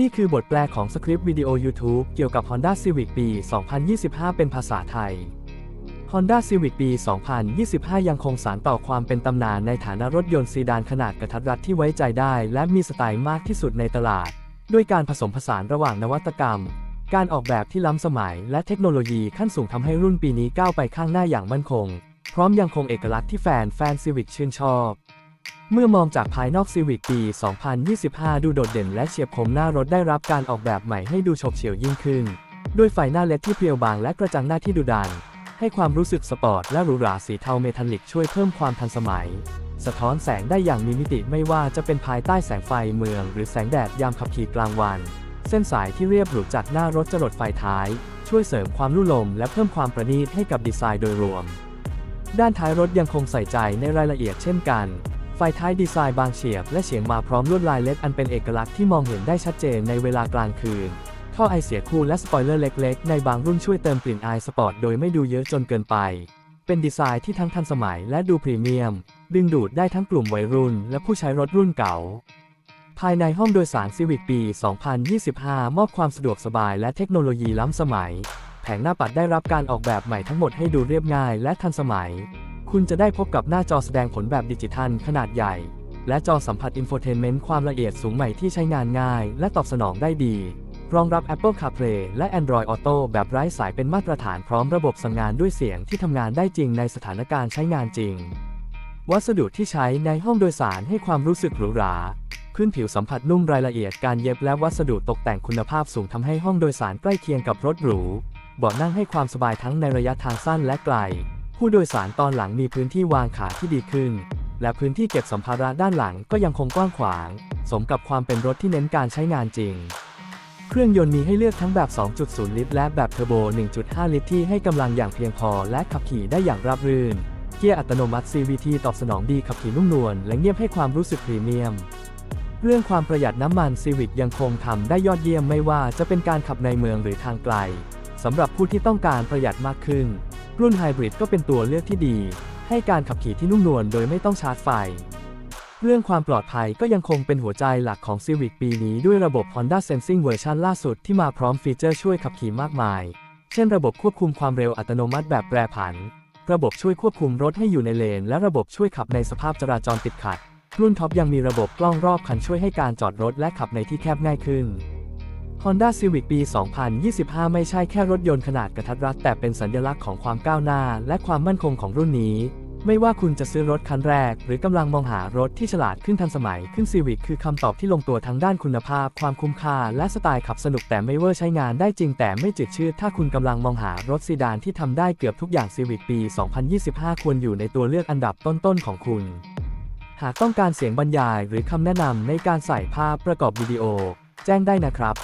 นี่คือบทแปลของสคริปต์วิดีโอ YouTube เกี่ยวกับ Honda Civic ปี 2025 เป็นภาษาไทย Honda Civic ปี 2025 ยังคงสานต่อความเป็นตำนานในฐานะรถยนต์ซีดานขนาดกระทัดรัดที่ไว้ใจได้ และมีสไตล์มากที่สุดในตลาด ด้วยการผสมผสานระหว่างนวัตกรรม การออกแบบที่ล้ำสมัย และเทคโนโลยีขั้นสูงทำให้รุ่นปีนี้ก้าวไปข้างหน้าอย่างมั่นคง พร้อมยังคงเอกลักษณ์ที่แฟนแฟน Civic ชื่นชอบ เมื่อมองจากภายนอก Civic ปี 2025 ดูโดดเด่นและเฉียบคมหน้ารถได้รับการออกแบบใหม่ให้ดูฉกเฉี่ยวยิ่งขึ้น ด้วยไฟหน้าเล็ดที่เพรียวบางและกระจังหน้าที่ดุดัน ให้ความรู้สึกสปอร์ตและหรูหราสีเทาเมทัลลิกช่วยเพิ่มความทันสมัย สะท้อนแสงได้อย่างมีมิติไม่ว่าจะเป็นภายใต้แสงไฟเมือง หรือแสงแดดยามขับขี่กลางวัน เส้นสายที่เรียบหรูจากหน้ารถจรดไฟท้าย ช่วยเสริมความลุ่ลมและเพิ่มความประณีตให้กับดีไซน์โดยรวม ด้านท้ายรถยังคงใส่ใจในรายละเอียดเช่นกัน ไฟท้ายดีไซน์บางเฉียบและเฉียงมาพร้อมลวดลายเล็กอันเป็นเอกลักษณ์ที่มองเห็นได้ชัดเจนในเวลากลางคืน ท่อไอเสียคู่และสปอยเลอร์เล็กๆ ในบางรุ่นช่วยเติมกลิ่นอายสปอร์ตโดยไม่ดูเยอะจนเกินไป เป็นดีไซน์ที่ทั้งทันสมัยและดูพรีเมียม ดึงดูดได้ทั้งกลุ่มวัยรุ่น และผู้ใช้รถรุ่นเก่า ภายในห้องโดยสาร Civic ปี 2025 มอบความสะดวกสบายและเทคโนโลยีล้ำสมัย แผงหน้าปัดได้รับการออกแบบใหม่ทั้งหมดให้ดูเรียบง่ายและทันสมัย คุณจะได้พบกับหน้าจอแสดงผลแบบดิจิทัลขนาดใหญ่ และจอสัมผัสอินโฟเทนเมนต์ความละเอียดสูงใหม่ที่ใช้งานง่าย และตอบสนองได้ดี รองรับ Apple CarPlay และ Android Auto แบบไร้สายเป็นมาตรฐานพร้อมระบบสั่งงานด้วยเสียงที่ทำงานได้จริงในสถานการณ์ใช้งานจริง วัสดุที่ใช้ในห้องโดยสารให้ความรู้สึกหรูหราพื้นผิวสัมผัสนุ่มรายละเอียดการเย็บและวัสดุตกแต่งคุณภาพสูงทำให้ห้องโดยสารใกล้เคียงกับรถหรูเบาะนั่งให้ความสบายทั้งในระยะทางสั้นและไกล ผู้โดยสารตอนหลังมีพื้นที่วางขาที่ดีขึ้น และพื้นที่เก็บสัมภาระด้านหลังก็ยังคงกว้างขวาง สมกับความเป็นรถที่เน้นการใช้งานจริง เครื่องยนต์มีให้เลือกทั้งแบบ 2.0 ลิตร และแบบเทอร์โบ 1.5 ลิตรที่ให้กำลังอย่างเพียงพอและขับขี่ได้อย่างราบรื่น เกียร์อัตโนมัติ CVT ตอบสนองดีขับขี่นุ่มนวลและเงียบให้ความรู้สึกพรีเมียมเรื่องความประหยัดน้ำมัน Civic ยังคงทำได้ยอดเยี่ยมไม่ว่าจะเป็นการขับในเมืองหรือทางไกลสำหรับผู้ที่ต้องการประหยัดมากขึ้น รุ่นไฮบริดก็เป็นตัวเลือกที่ดี ให้การขับขี่ที่นุ่มนวลโดยไม่ต้องชาร์จไฟ เรื่องความปลอดภัยก็ยังคงเป็นหัวใจหลักของ Civic ปีนี้ด้วยระบบ Honda Sensing เวอร์ชันล่าสุดที่มาพร้อมฟีเจอร์ช่วยขับขี่มากมาย เช่นระบบควบคุมความเร็วอัตโนมัติแบบแปรผัน ระบบช่วยควบคุมรถให้อยู่ในเลน และระบบช่วยขับในสภาพจราจรติดขัด รุ่นท็อปยังมีระบบกล้องรอบคันช่วยให้การจอดรถและขับในที่แคบง่ายขึ้น Honda Civic ปี 2025 ไม่ใช่แค่รถยนต์ขนาดกระทัดรัดแต่เป็นสัญลักษณ์ของความก้าวหน้า และความมั่นคงของรุ่นนี้ ไม่ว่าคุณจะซื้อรถคันแรก หรือกำลังมองหารถที่ฉลาดขึ้นทันสมัยขึ้น Civic คือคำตอบที่ลงตัวทั้งด้านคุณภาพ ความคุ้มค่า และสไตล์ขับสนุกแต่ไม่เวอร์ใช้งานได้จริงแต่ไม่จืดชืดถ้าคุณกำลังมองหารถซีดานที่ทำได้เกือบทุกอย่าง Civic ปี 2025 ควรอยู่ในตัวเลือกอันดับต้นๆของคุณ หากต้องการเสียงบรรยาย หรือคำแนะนำในการใส่ภาพประกอบวิดีโอ แจ้งได้นะครับ